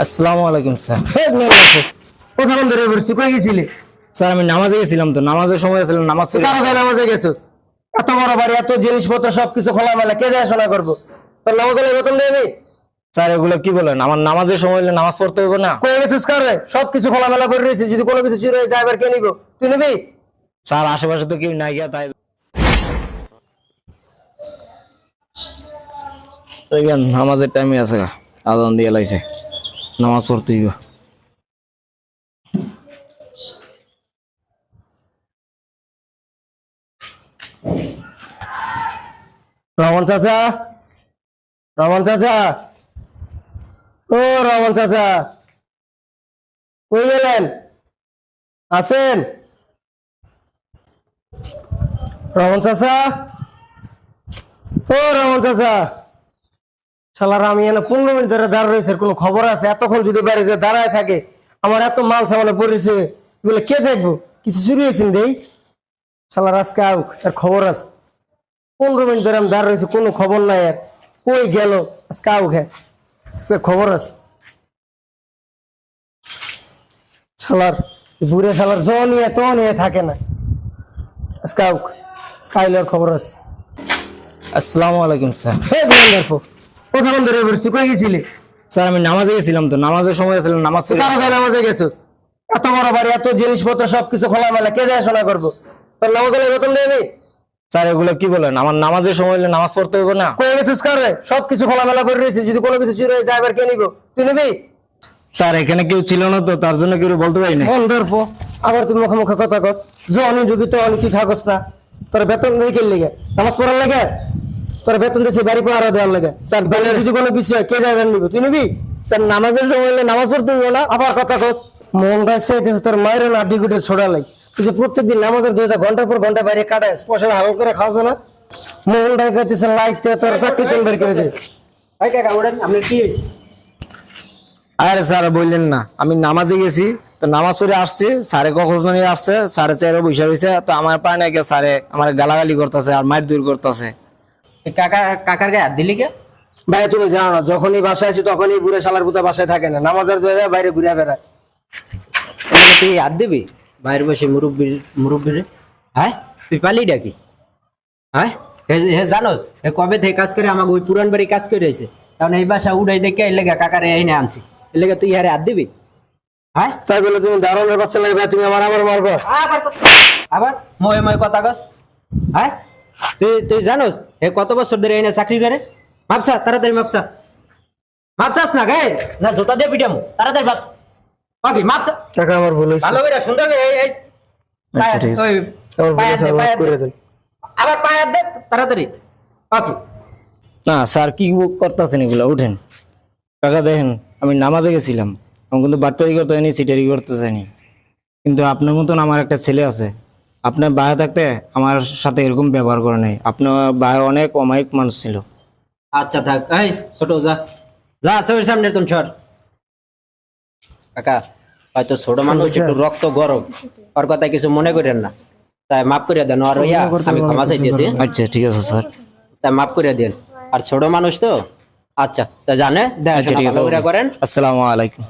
আসসালামু আলাইকুম স্যার। প্রথম ধরে বসছি কই গেছিলি? স্যার আমি নামাজে গেছিলাম তো নামাজের সময় ছিল নামাজ কারও গায়ে নামাজে গেছিস? এত বড় বাড়ি এত জিনিসপত্র সবকিছু খোলামেলা কে দেখাশোনা করব? তোর নামাজ হলে বেতন দেবি? স্যার এগুলো কি বলেন? আমার নামাজের সময় হলে নামাজ পড়তে হবে না। কই গেছিস কারে সবকিছু করে রয়েছে যদি কোনো কিছু চুরি ড্রাইভার কে নিব? তুই নিবি? স্যার আশেপাশে তো কেউ নাই গিয়া তাই নামাজের টাইমে আছে গা আজান দিয়ে লাইছে। নামাজ পড়তে হইব। রমন চাচা রমন চাচা। ও রমন চাচা, কই গেলেন? আছেন? রমন চাচা? ও রমন চাচা। শালার আমি এনে পনেরো মিনিট ধরে দাঁড় রয়েছে কোনো খবর আছে? এতক্ষণ যদি বাইরে যে দাঁড়ায় থাকে আমার এত মাল সামানে পড়েছে এগুলো কে দেখব? কিছু চুরি হয়েছেন দেই? শালার আজকে আউক এর খবর আছে। পনেরো মিনিট ধরে আমি দাঁড় রয়েছে কোনো খবর নাই আর কই গেল? আজকে আউক হ্যাঁ। আজকে খবর আছে। শালার বুড়ে শালার জ নিয়ে তো নিয়ে থাকে না। আজকে আউক আজকে খবর আছে। আসসালামু আলাইকুম স্যার। প্রথম ধরে বসছি কই গেছিলি? স্যার আমি নামাজে গেছিলাম তো নামাজের সময় ছিল নামাজ তুই পড়ে কারও গায়ে নামাজে গেছিস? এত বড় বাড়ি এত জিনিসপত্র সবকিছু খোলামেলা কে দেখাশোনা করব? তোর নামাজ হলে বেতন দেবি স্যার এগুলো কি বলেন? আমার নামাজের সময় হলে নামাজ পড়তে হবে না। কই গেছিস কারে সবকিছু খোলামেলা করে রয়েছে যদি কোনো কিছু চুরি ড্রাইভার কে নিব? তুই নিবি? স্যার এখানে কেউ ছিল না তো তার জন্য কেউ বলতে পারি না বন্ধুর পো আবার তুই মুখে মুখে কথা কস। যে অনেক যুগি তো তুই থাকস না তোর বেতন দিয়ে কে লেগে? নামাজ পড়ার লাগে? তোর বেতন দিয়েছে বাড়ি পাহারা দেওয়ার লাগে। স্যার বেলে যদি কোনো কিছু হয় কে যাবেন নিব? তুই নিবি? স্যার নামাজের সময় হলে নামাজ পড়তে না। আবার কথা কস। মনটা চাইতেছে তোর মায়ের না আড্ডি গুটে ছোড়া লাই তুই যে প্রত্যেকদিন নামাজের দুইটা ঘণ্টার পর ঘণ্টা বাইরে কাটাস পয়সা হাল করে খাওয়া যায় না। মনটা চাইতেছে লাইতে তোর চাকরি তেল বের করে দে। আরে স্যার বললেন না। আমি নামাজে গেছি তো নামাজ পড়ে আসছি স্যারে কখন আসছে সাড়ে চারে বৈশা রয়েছে তো আমার পায় না গিয়ে স্যারে আমার গালাগালি করতেছে আর মাইর দূর করতেছে। কাকা কাকার গায়ে হাত দিলি কে? ভাই তুমি জানো না যখনই বাসায় আসি তখনই বুড়ে শালার পুতা বাসায় থাকে না। নামাজের দোয়া বাইরে ঘুরে বেড়ায়। তুই হাত দিবি? বাইরে বসে মুরব্বির মুরব্বির হ্যাঁ? তুই পালি ডাকি হ্যাঁ? হে জানোস হে কবে থেকে কাজ করে আমাকে ওই পুরান বাড়ি কাজ করে রয়েছে কারণ এই বাসা উড়াই দেখে এই লেগে কাকারে এই না আনছি। এই লেগে তুই হারে হাত দিবি? হ্যাঁ? তাই বলে তুমি দারুণের বাচ্চা লাগে তুমি আমার আমার মারবো। আবার আবার ময়ে ময়ে কথা কস। হ্যাঁ? তুই তুই জানোস হে কত বছর ধরে এনে চাকরি করে? মাপসা তাড়াতাড়ি মাপসা। মাপসাস না গায়ে না জোতা দিয়ে পিটামু। তাড়াতাড়ি মাপসা। ওকে মাপসা। টাকা আমার ভুল হয়েছে। ভালো করে সুন্দর করে এই এই দে। আবার পায়ে দে তাড়াতাড়ি। ওকে না স্যার কি করতেছেন এগুলো? উঠেন। টাকা দেখেন আমি নামাজে গেছিলাম। আমি কিন্তু বাটপারি করতে হয়নি সিটারি করতে চাইনি। কিন্তু আপনার মতন আমার একটা ছেলে আছে। আপনার বায়ে থাকতে আমার সাথে এরকম ব্যবহার করে নাই। আপনার বায়ে অনেক অমায়িক মানুষ ছিল। আচ্ছা থাক। এই ছোট যা। যা সবের সামনে তুমি সর কাকা হয়তো ছোট মানুষ একটু রক্ত গরম। ওর কথা কিছু মনে করেন না। তাই মাফ করে দেন আর ইয়া আমি ক্ষমা চাইতেছি। আচ্ছা ঠিক আছে স্যার। তাই মাফ করে দেন। আর ছোট মানুষ তো? আচ্ছা তা জানে? আচ্ছা ঠিক আছে দেখাশোনা ভালো করে করেন। আসসালামু আলাইকুম।